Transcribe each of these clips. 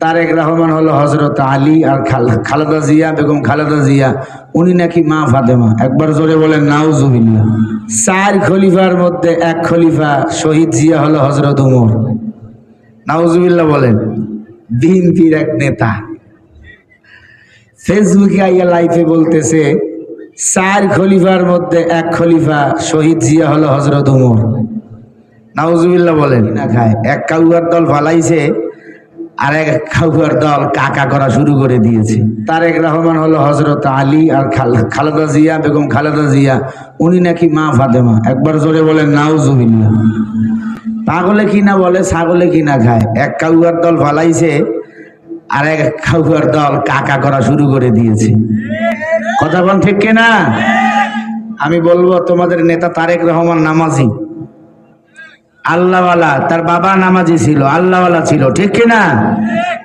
তারেক রহমান হলো হজরত আলী আর খাল- খালেদা জিয়া, বেগম খালেদা জিয়া। উনি নাকি মা ফাতেমা। একবার জোরে বলেন, নাউজুবিল্লাহ। চার খলিফার মধ্যে এক খলিফা শহীদ জিয়া হলো হজরত উমর। নাউজুবিল্লাহ বলেন, বিএনপির এক নেতা। ফেসবুকে আইয়া লাইফে বলতেছে, চার খলিফার মধ্যে এক খলিফা শহীদ জিয়া হলো হজরত উমর। নাউজুবিল্লাহ বলেন, না খায়, এক কাউয়ার দল ফালাইছে আর এক কাউয়ার দল কাকা করা শুরু করে দিয়েছে। তারেক রহমান হলো হজরত আলী আর খাল- খালেদা জিয়া, বেগম খালেদা জিয়া। উনি নাকি মা ফাতেমা। একবার জোরে বলেন, নাউজুবিল্লাহ। পাগলে কিনা বলে, ছাগলে কিনা খায়। এক কাউয়ার দল ফালাইছে আর এক কাউয়ার দল কাকা করা শুরু করে দিয়েছে। কথা বল ঠিক কিনা? আমি বলব, তোমাদের নেতা তারেক রহমান নামাজি। আল্লাহওয়ালা, তার বাবা নামাজি ছিল, আল্লাহওয়ালা ছিল, ঠিক কিনা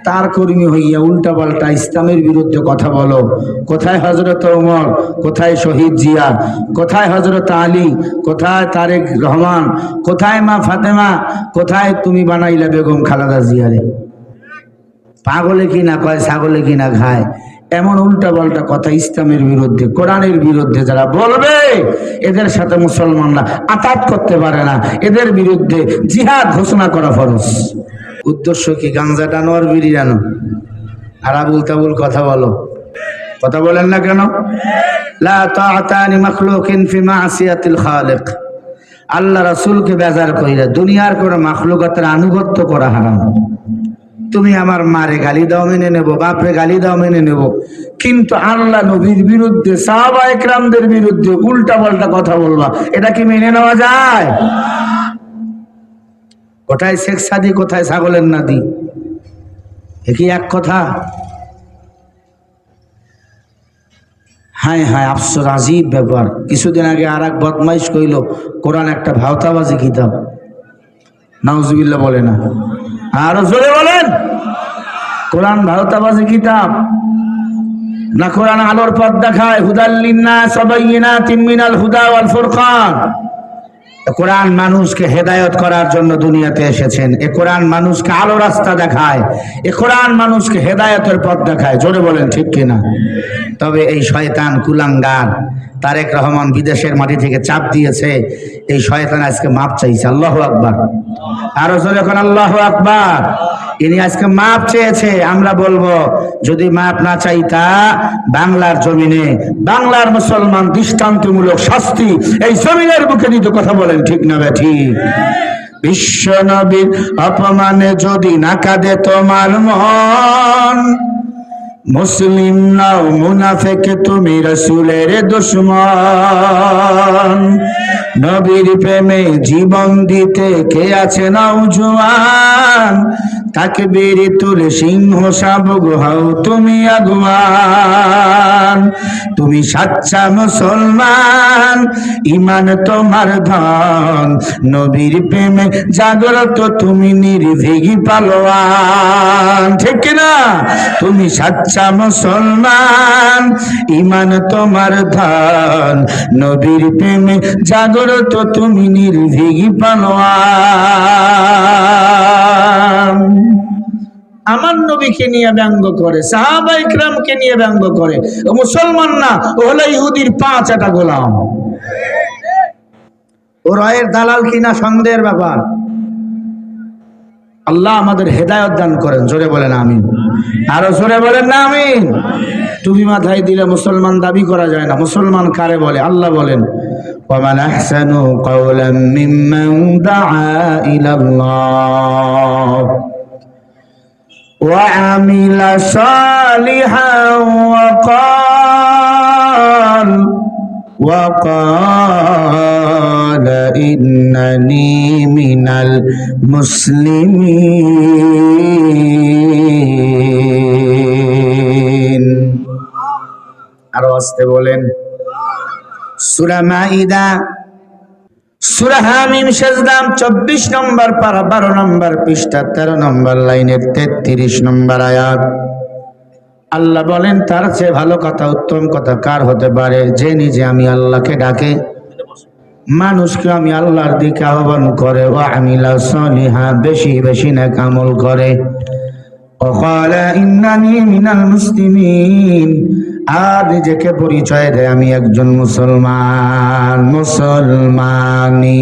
তার কর্মী হইয়া উল্টা পাল্টা ইসলামের বিরুদ্ধে কথা বলো। কোথায় হজরত ওমর? কোথায় শহীদ জিয়া? কোথায় হজরত আলী? কোথায় তারেক রহমান? কোথায় মা ফাতেমা? কোথায় তুমি বানাইলা বেগম খালাদা জিয়ারে? পাগলে কিনা কয়, ছাগলে কিনা খায়? এমন উল্টা পাল্টা কথা ইসলামের বিরুদ্ধে, কোরআনের বিরুদ্ধে যারা বলবে, এদের সাথে মুসলমানরা আতাত করতে পারে না। এদের বিরুদ্ধে জিহাদ ঘোষণা করা ফরজ। উদ্দেশ্য কি গাঞ্জা টানো আর বিড়ি টানো আর আবুল তাবুল কথা বলো। কথা বলেন না কেন? আল্লাহ রাসূলকে বেজার কইরা দুনিয়ার কোন মাখলুকাতের আনুগত্য করা হারাম। তুমি আমার মারে গালি দাও, মেনে নেব, বাপরে গালি দাও, মেনে নেব। কিন্তু আল্লাহ নবীর বিরুদ্ধে, সাহাবা একরামদের বিরুদ্ধে উল্টা পাল্টা কথা বলবা। এটা কি মেনে নেওয়া যায়? কোথায় শেখ সাদি, কোথায় ছাগলের নাদি এ কি এক কথা? হ্যাঁ হ্যাঁ আফসোস, আজীব ব্যাপার। কিছুদিন আগে আর এক বদমাইশ কইল, কোরআন একটা ভাওতাবাজি কিতাব। নাউজুবিল্লাহ বলে না। আরও জোরে বলেন। কোরআন ভারতাবাজি কিতাব। না কোরআন আলোর পথ দেখায় হুদাল্লিনা সবাই তিনমিনাল হুদা ওয়াল ফুরকান। কোরআন মানুষকে হেদায়ত করার জন্য দুনিয়াতে এসেছেন। এ কোরআন মানুষকে আলো রাস্তা দেখায়। এ কোরআন মানুষকে হেদায়তের পথ দেখায়। জোরে বলেন, ঠিক কিনা? তবে এই শয়তান কুলাঙ্গার, তারেক রহমান বিদেশের মাটি থেকে চাপ দিয়েছে। এই শয়তান আজকে মাপ চাইছে। আল্লাহ আকবার। আরও জোরে এখন আল্লাহ আকবার। ইনি আজকে মাপ চেয়েছে, আমরা বলব, যদি মাপ না চাইতা বাংলার জমিনে, বাংলার মুসলমান দৃষ্টান্তমূলক শাস্তি এই জমিনের বুকে নিতে কথা বলেন, ঠিক না বে ঠিক? বিশ্ব নবীর অপমানে যদি না কাঁদে তোমার মন, মুসলিম নাও, মুনাফেক, তুমি রসুলের দুশ্মন। নবীর প্রেমে জীবন দিতে কে আছে নাও জোয়ান তাকে বেরি তুলে সিংহ শাবক হও তুমি আগুয়ান। তুমি সাচ্চা মুসলমান ইমান তোমার ধন। নবীর প্রেমে জাগ্রত তুমি নির্ভীগি পালোয়ান। ঠিক না? তুমি সাচ্চা মুসলমান ইমান তোমার ধন। নবীর প্রেমে জাগ্রত তুমি নির্ভীগি আমার নবীকে নিয়ে ব্যঙ্গ করে, সাহাবা ইকরামকে নিয়ে ব্যঙ্গ করে। মুসলমান না, ও হলো ইহুদির পাঁচ একটা গোলাম। ও রয়ের দালাল কিনা সন্দেহের ব্যাপার। আল্লাহ আমাদের হেদায়ত দান করেন জোরে বলেন আমিন আরো জোরে বলেন না আমিন টুপি মাথায় দিলে মুসলমান দাবি করা যায় না মুসলমান কারে বলে আল্লাহ বলেন ومن أحسن قولا ممن دعا إلى الله وعمل صالحا وقال وقال إنني من المسلمين আরো আসতে বলেন সুরা মাইদা সুরা হামিম সেজদাম চব্বিশ নম্বর পারা বারো নম্বর পৃষ্ঠা তেরো নম্বর লাইনের তেত্রিশ নম্বর আয়াত আল্লাহ বলেন তার চেয়ে ভালো কথা উত্তম কথা কার হতে পারে যে নিজে আমি আল্লাহকে ডাকে মানুষকে আমি আল্লাহর দিকে আহ্বান করে ও আমিলা সলিহা বেশি বেশি না কামল করে وقال إنني من المسلمين আর নিজেকে পরিচয় দেয় আমি একজন মুসলমান মুসলমানি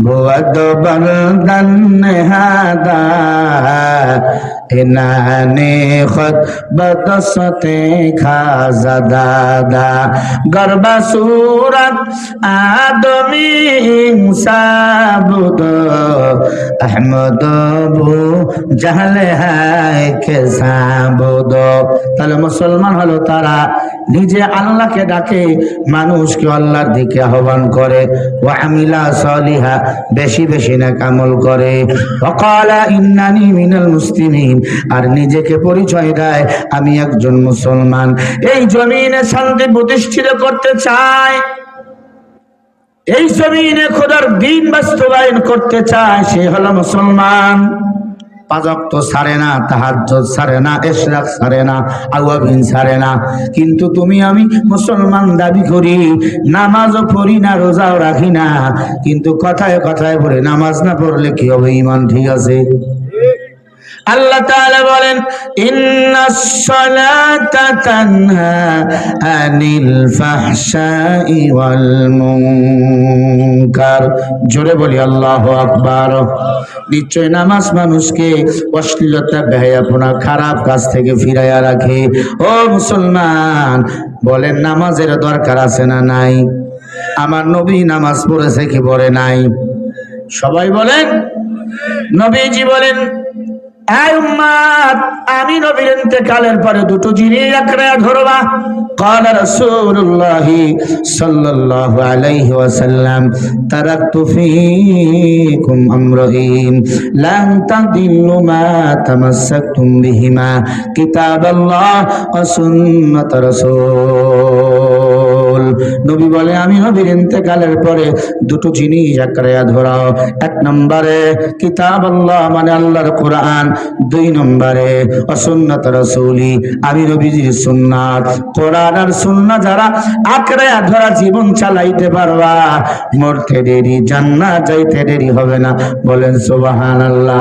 بود بلدن هذا জাহলে হায় কে সাবুদ তাহলে মুসলমান হলো তারা নিজে আল্লাহকে ডাকে, মানুষকে আল্লাহর দিকে আহ্বান করে। ও আমিলা সলিহা, বেশি বেশি না কামল করে। অকালা ইন্নানি মিনাল মুসলিমিন। আর নিজেকে পরিচয় দেয়, আমি একজন মুসলমান। এই জমিনে শান্তি প্রতিষ্ঠিত করতে চায়, এই জমিনে খোদার দিন বাস্তবায়ন করতে চায়, সে হলো মুসলমান। সারে না সারে না সারে না সারে না। কিন্তু তুমি, আমি মুসলমান দাবি করি, নামাজও পড়ি না, রোজাও রাখি না। কিন্তু কথায় কথায় বলে, নামাজ না পড়লে কি হবে? ইমান ঠিক আছে? আল্লাহ তাআলা বলেন ইন্নাস সালাতা তানহা আনিল ফাহশাই ওয়াল মুনকার। জোরে বলি, আল্লাহু আকবার। নিশ্চয় নামাজ মানুষকে অশ্লীলতা ব্যয়াপনা খারাপ কাজ থেকে ফিরাইয়া রাখে। ও মুসলমান, বলেন নামাজের দরকার আছে না নাই? আমার নবী নামাজ পড়েছে কি পড়ে নাই? সবাই বলেন, নবীজি বলেন আমি নবীর ইন্তেকালের পরে দুটো জিনিস আঁকড়ে ধরবা قال رسول الله صلى الله عليه وسلم تركت فيكم امرين لن تضلوا ما تمسكتم بهما كتاب الله وسنة رسول নবী বলে, আমি নবীর ইন্তেকালের পরে দুটো জিনিস আঁকড়ে ধরাও। এক নম্বরে কিতাব আল্লাহ মানে আল্লাহর কোরআন। দুই নম্বরে অসুন্নত রসুলি, আমি নবীজির সুন্নাত। কোরআন আর সুন্না যারা আঁকড়ে ধরা জীবন চালাইতে পারবা, মরতে দেরি, জান্নাত যাইতে দেরি হবে না। বলেন, সুবহানাল্লাহ।